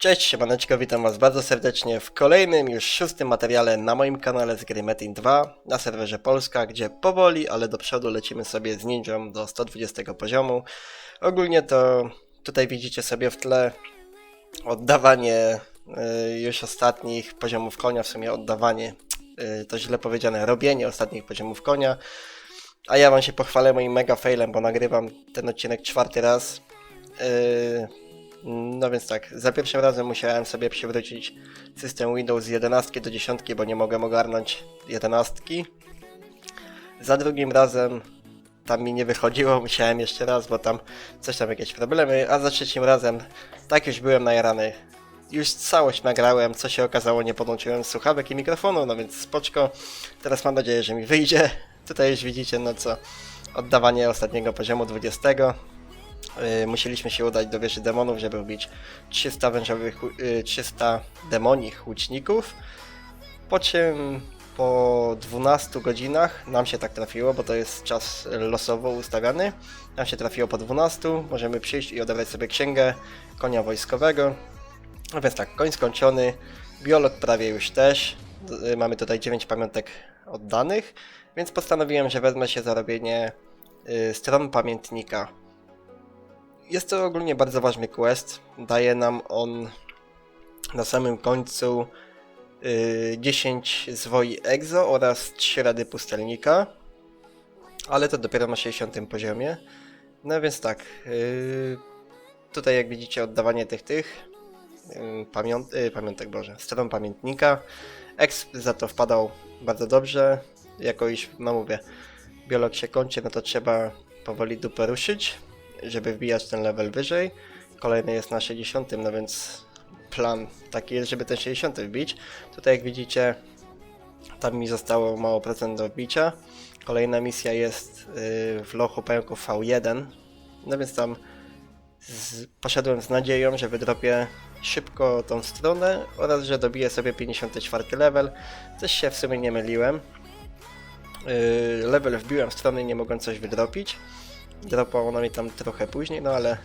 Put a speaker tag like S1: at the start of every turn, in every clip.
S1: Cześć, siemaneczko, witam was bardzo serdecznie w kolejnym, już szóstym materiale na moim kanale z gry Metin 2 na serwerze Polska, gdzie powoli, ale do przodu lecimy sobie z ninją do 120 poziomu. Ogólnie to tutaj widzicie sobie w tle oddawanie y, już ostatnich poziomów konia, w sumie oddawanie, y, to źle powiedziane, robienie ostatnich poziomów konia. A ja wam się pochwalę moim mega failem, bo nagrywam ten odcinek czwarty raz. Yy, no więc tak, za pierwszym razem musiałem sobie przywrócić system Windows z 11 do 10, bo nie mogłem ogarnąć 11. Za drugim razem tam mi nie wychodziło, musiałem jeszcze raz, bo tam coś tam jakieś problemy, a za trzecim razem tak już byłem najarany. Już całość nagrałem, co się okazało, nie podłączyłem słuchawek i mikrofonu, no więc spoczko. Teraz mam nadzieję, że mi wyjdzie. Tutaj już widzicie, no co, oddawanie ostatniego poziomu 20. Yy, musieliśmy się udać do wieży demonów, żeby wbić 300 wężowych, łu- yy, 300 demonich łuczników. Po czym po 12 godzinach nam się tak trafiło, bo to jest czas losowo ustawiany. Nam się trafiło po 12, możemy przyjść i odebrać sobie księgę konia wojskowego. No więc tak, koń skończony, biolog prawie już też. Y, Mamy tutaj 9 pamiątek oddanych, więc postanowiłem, że wezmę się za robienie y, stron pamiętnika jest to ogólnie bardzo ważny quest. Daje nam on na samym końcu y, 10 zwoi egzo oraz 3 rady pustelnika. Ale to dopiero na 60 poziomie. No więc tak. y, tutaj jak widzicie oddawanie tych tych y, pamiąt, y, pamiątek Boże, stron pamiętnika. Exp za to wpadał bardzo dobrze. Jako iż, no mówię, biolog się kończy, no to trzeba powoli dupę ruszyć żeby wbijać ten level wyżej. Kolejny jest na 60, no więc plan taki jest, żeby ten 60 wbić. Tutaj jak widzicie, tam mi zostało mało procent do wbicia. Kolejna misja jest yy, w lochu pająków V1, no więc tam z, poszedłem z nadzieją, że wydropię szybko tą stronę oraz, że dobiję sobie 54 level. Też się w sumie nie myliłem. Yy, level wbiłem w stronę nie mogłem coś wydropić. Dropła ona mi tam trochę później, no ale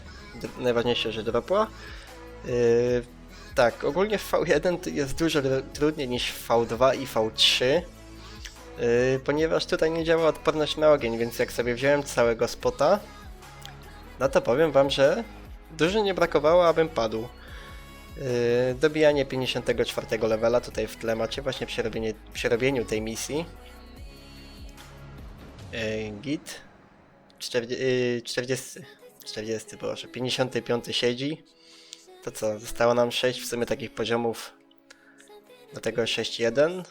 S1: najważniejsze, że dropła. Yy, tak, ogólnie w V1 to jest dużo tr- trudniej niż w V2 i V3, yy, ponieważ tutaj nie działa odporność na ogień, więc jak sobie wziąłem całego spota, no to powiem wam, że dużo nie brakowało, abym padł. Yy, dobijanie 54 levela, tutaj w tle macie właśnie przy robieniu tej misji. Yy, git. 40, yy, 40, 40 proszę, 55 siedzi. To co, zostało nam 6 w sumie takich poziomów do tego 6.1.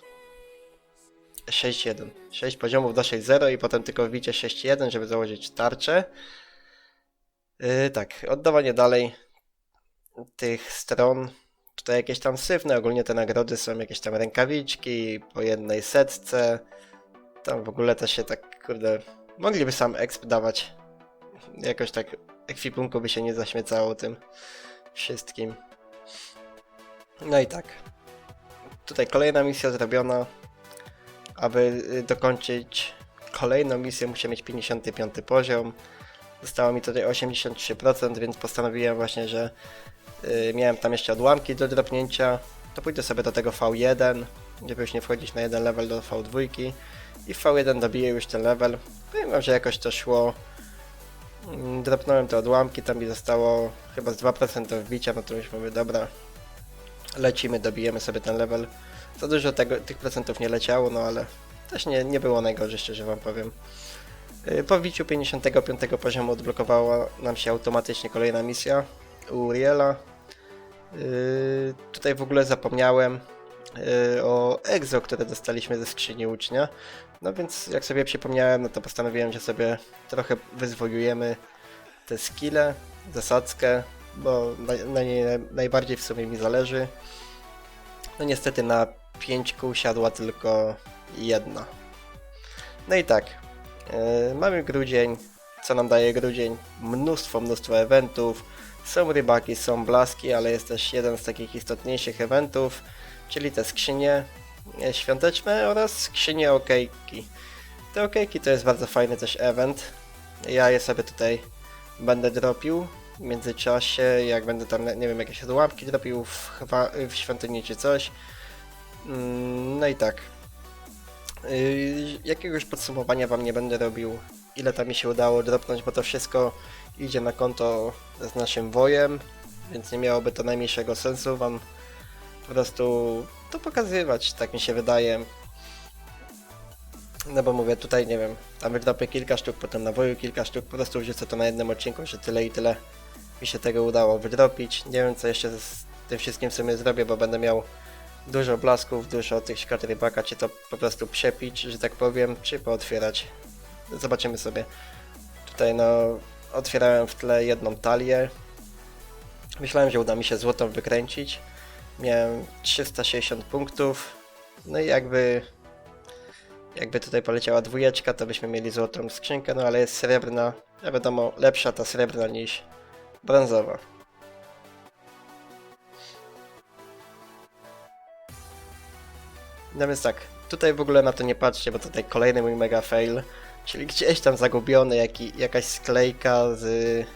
S1: 6.1. 6 poziomów do 6.0 i potem tylko wbicie 6.1, żeby założyć tarczę. Yy, tak, oddawanie dalej tych stron. Tutaj jakieś tam syfne, ogólnie te nagrody są jakieś tam rękawiczki po jednej setce. Tam w ogóle to się tak, kurde, Mogliby sam exp dawać. Jakoś tak ekwipunku by się nie zaśmiecało tym wszystkim. No i tak. Tutaj kolejna misja zrobiona. Aby y, dokończyć kolejną misję muszę mieć 55 poziom. Zostało mi tutaj 83%, więc postanowiłem właśnie, że y, miałem tam jeszcze odłamki do dropnięcia. To pójdę sobie do tego V1, żeby już nie wchodzić na jeden level do V2 i w V1 dobiję już ten level. Powiem wam, że jakoś to szło. Mm, Dropnąłem te odłamki, tam mi zostało chyba z 2% do wbicia, no to już mówię, dobra, lecimy, dobijemy sobie ten level. Za dużo tego, tych procentów nie leciało, no ale też nie, nie było najgorzej, szczerze wam powiem. Yy, Po wbiciu 55 poziomu odblokowała nam się automatycznie kolejna misja u Uriela. Yy, tutaj w ogóle zapomniałem o Exo, które dostaliśmy ze skrzyni ucznia. No więc jak sobie przypomniałem, no to postanowiłem, że sobie trochę wyzwojujemy te skille, zasadzkę, bo na, na niej najbardziej w sumie mi zależy. No niestety na 5 kół siadła tylko jedna. No i tak, yy, mamy grudzień. Co nam daje grudzień? Mnóstwo, mnóstwo eventów. Są rybaki, są blaski, ale jest też jeden z takich istotniejszych eventów, czyli te skrzynie e, świąteczne oraz skrzynie okejki. Te okejki to jest bardzo fajny też event. Ja je sobie tutaj będę dropił. w międzyczasie, jak będę tam, nie wiem, jakieś odłamki dropił w, w świątyni czy coś. Mm, No i tak. Yy, Jakiegoś podsumowania wam nie będę robił, ile tam mi się udało dropnąć, bo to wszystko idzie na konto z naszym wojem, więc nie miałoby to najmniejszego sensu wam po prostu to pokazywać, tak mi się wydaje. No bo mówię, tutaj nie wiem, tam wydropię kilka sztuk, potem na woju kilka sztuk, po prostu wrzucę to na jednym odcinku, że tyle i tyle mi się tego udało wydropić. Nie wiem co jeszcze z tym wszystkim w sumie zrobię, bo będę miał dużo blasków, dużo tych szkat rybaka, czy to po prostu przepić, że tak powiem, czy pootwierać. Zobaczymy sobie. Tutaj no, otwierałem w tle jedną talię. Myślałem, że uda mi się złotą wykręcić. Miałem 360 punktów. No i jakby jakby tutaj poleciała dwójeczka, to byśmy mieli złotą skrzynkę, no ale jest srebrna. A wiadomo, lepsza ta srebrna niż brązowa. No więc tak, tutaj w ogóle na to nie patrzcie, bo tutaj kolejny mój mega fail. Czyli gdzieś tam zagubiony jakaś sklejka z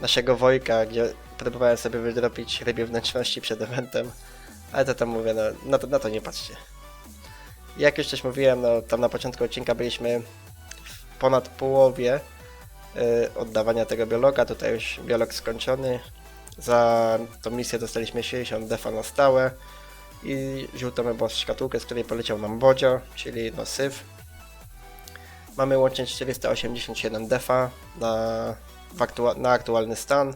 S1: naszego Wojka, gdzie próbowałem sobie wydropić rybie wnętrzności przed eventem. Ale to tam mówię, no, na, to, na to nie patrzcie. Jak już też mówiłem, no tam na początku odcinka byliśmy w ponad połowie y, oddawania tego biologa. Tutaj już biolog skończony. Za tą misję dostaliśmy 60 defa na stałe i żółtą chyba szkatułkę, z której poleciał nam Bodzio, czyli no syf. Mamy łącznie 487 defa na, aktua- na aktualny stan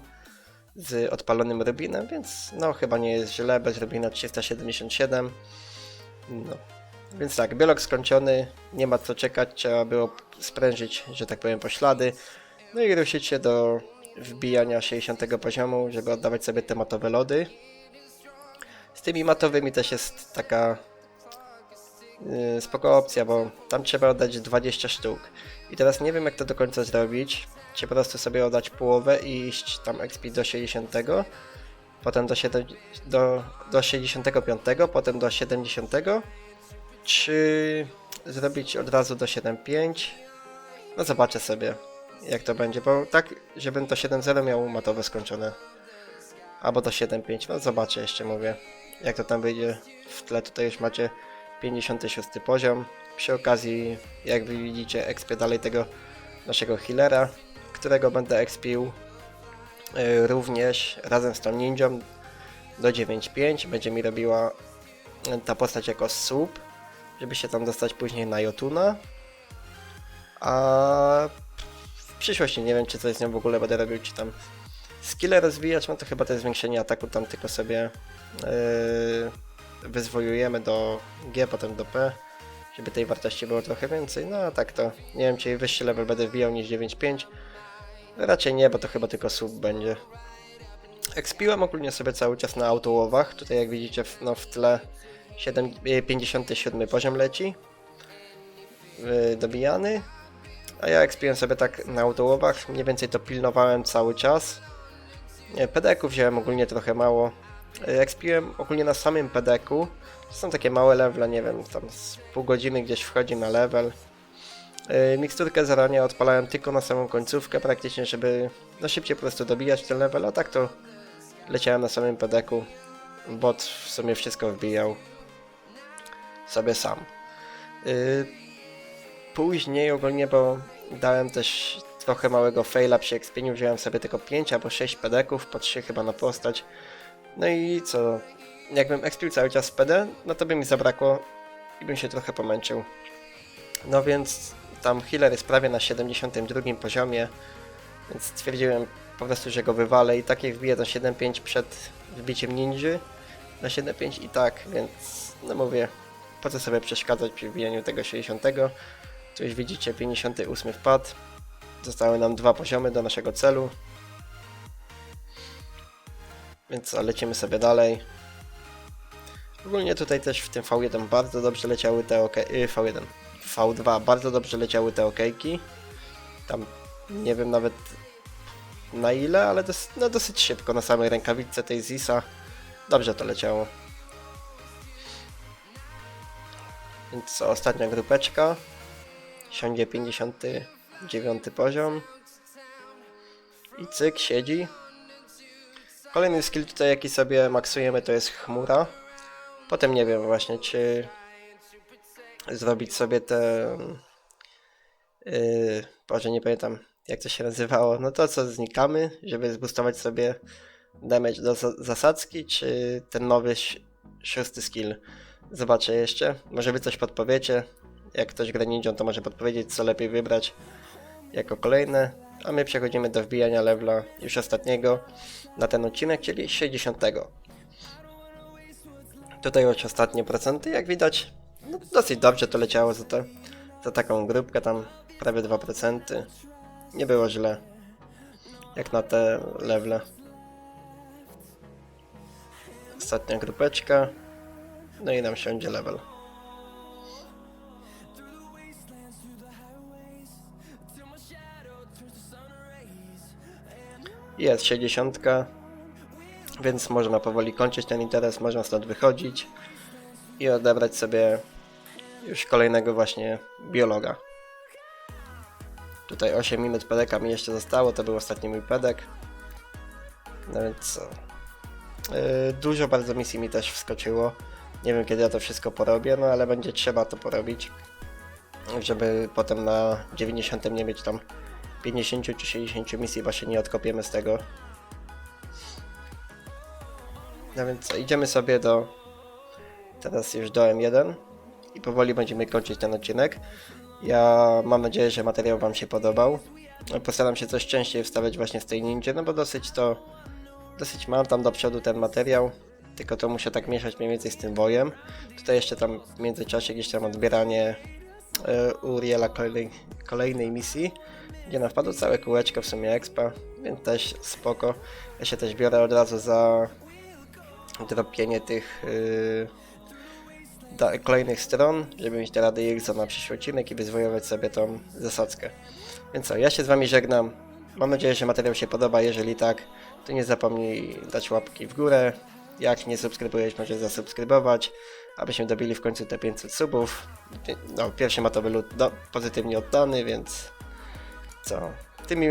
S1: z odpalonym rubinem, więc no chyba nie jest źle, bez rubina 377. No. Więc tak, biolog skończony, nie ma co czekać, trzeba było sprężyć, że tak powiem, poślady. No i ruszyć się do wbijania 60 poziomu, żeby oddawać sobie te matowe lody. Z tymi matowymi też jest taka yy, spoko opcja, bo tam trzeba oddać 20 sztuk. I teraz nie wiem jak to do końca zrobić. Po prostu sobie oddać połowę i iść tam XP do 60, potem do, 7, do, do 65, potem do 70, czy zrobić od razu do 7.5. No zobaczę sobie jak to będzie, bo tak, żebym to 7.0 miał matowe skończone. Albo do 7.5, no zobaczę jeszcze mówię, jak to tam wyjdzie. W tle tutaj już macie 56 poziom. Przy okazji, jak widzicie, expię dalej tego naszego healera, którego będę expił yy, również razem z tą ninją do 9.5. Będzie mi robiła yy, ta postać jako słup, żeby się tam dostać później na Jotuna. A w przyszłości nie wiem, czy coś z nią w ogóle będę robił, czy tam skille rozwijać, no to chyba to zwiększenie ataku tam tylko sobie yy, wyzwojujemy do G, potem do P, żeby tej wartości było trochę więcej. No a tak to nie wiem, czy wyższy level będę wbijał niż 9.5. Raczej nie, bo to chyba tylko sub będzie. Expiłem ogólnie sobie cały czas na autołowach. Tutaj jak widzicie w, no, w tle 7, e, 57 poziom leci. Dobijany. A ja expiłem sobie tak na autołowach. Mniej więcej to pilnowałem cały czas. Nie, pedeków wziąłem ogólnie trochę mało. Expiłem ogólnie na samym pedeku. Są takie małe levele, nie wiem, tam z pół godziny gdzieś wchodzi na level. Yy, miksturkę zarania odpalałem tylko na samą końcówkę praktycznie, żeby no szybciej po prostu dobijać ten level, a tak to leciałem na samym pedeku. Bot w sumie wszystko wbijał sobie sam. Yy, później ogólnie, bo dałem też trochę małego faila przy expieniu, wziąłem sobie tylko 5 albo 6 pedeków, po 3 chyba na postać. No i co, jakbym expił cały czas PD, no to by mi zabrakło i bym się trochę pomęczył. No więc tam healer jest prawie na 72 poziomie, więc stwierdziłem po prostu, że go wywalę i tak jak wbiję do 7.5 przed wbiciem ninja na 7.5 i tak, więc no mówię, po co sobie przeszkadzać przy wbijaniu tego 60. Tu już widzicie 58 wpadł. Zostały nam dwa poziomy do naszego celu. Więc lecimy sobie dalej. Ogólnie tutaj też w tym V1 bardzo dobrze leciały te ok... y, V1. V2 bardzo dobrze leciały te okejki. Tam nie wiem nawet na ile, ale dos no dosyć szybko na samej rękawiczce tej Zisa. Dobrze to leciało. Więc ostatnia grupeczka. Siądzie 59 poziom. I cyk, siedzi. Kolejny skill tutaj, jaki sobie maksujemy, to jest chmura. Potem nie wiem właśnie, czy zrobić sobie te... Yy, Boże, nie pamiętam jak to się nazywało. No to co, znikamy, żeby zboostować sobie damage do za- zasadzki, czy ten nowy szósty skill. Zobaczę jeszcze. Może wy coś podpowiecie. Jak ktoś gra ninją, to może podpowiedzieć, co lepiej wybrać jako kolejne. A my przechodzimy do wbijania levela już ostatniego na ten odcinek, czyli 60. Tutaj już ostatnie procenty, jak widać, no, dosyć dobrze to leciało za, te, za taką grupkę, tam prawie 2%. Nie było źle, jak na te levele. Ostatnia grupeczka, no i nam siądzie level. Jest 60, więc można powoli kończyć ten interes, można stąd wychodzić i odebrać sobie już kolejnego właśnie biologa. Tutaj 8 minut pedeka mi jeszcze zostało, to był ostatni mój pedek. No więc? Yy, dużo bardzo misji mi też wskoczyło. Nie wiem kiedy ja to wszystko porobię, no ale będzie trzeba to porobić. Żeby potem na 90 nie mieć tam 50 czy 60 misji, właśnie nie odkopiemy z tego. No więc idziemy sobie do. Teraz już do M1 i powoli będziemy kończyć ten odcinek. Ja mam nadzieję, że materiał Wam się podobał. Postaram się coś częściej wstawiać właśnie z tej ninja, no bo dosyć to. Dosyć mam tam do przodu ten materiał. Tylko to muszę tak mieszać mniej więcej z tym wojem. Tutaj jeszcze tam w międzyczasie gdzieś tam odbieranie e, Uriela kolejnej, kolejnej misji, gdzie nam wpadło całe kółeczko w sumie expa, więc też spoko. Ja się też biorę od razu za dropienie tych yy, kolejnych stron, żeby mieć te rady Irza na przyszły odcinek i wyzwojować sobie tą zasadzkę. Więc co, ja się z wami żegnam. Mam nadzieję, że materiał się podoba. Jeżeli tak, to nie zapomnij dać łapki w górę. Jak nie subskrybujesz, możesz zasubskrybować, abyśmy dobili w końcu te 500 subów. No, pierwszy ma to był do, pozytywnie oddany, więc co? Tym miłym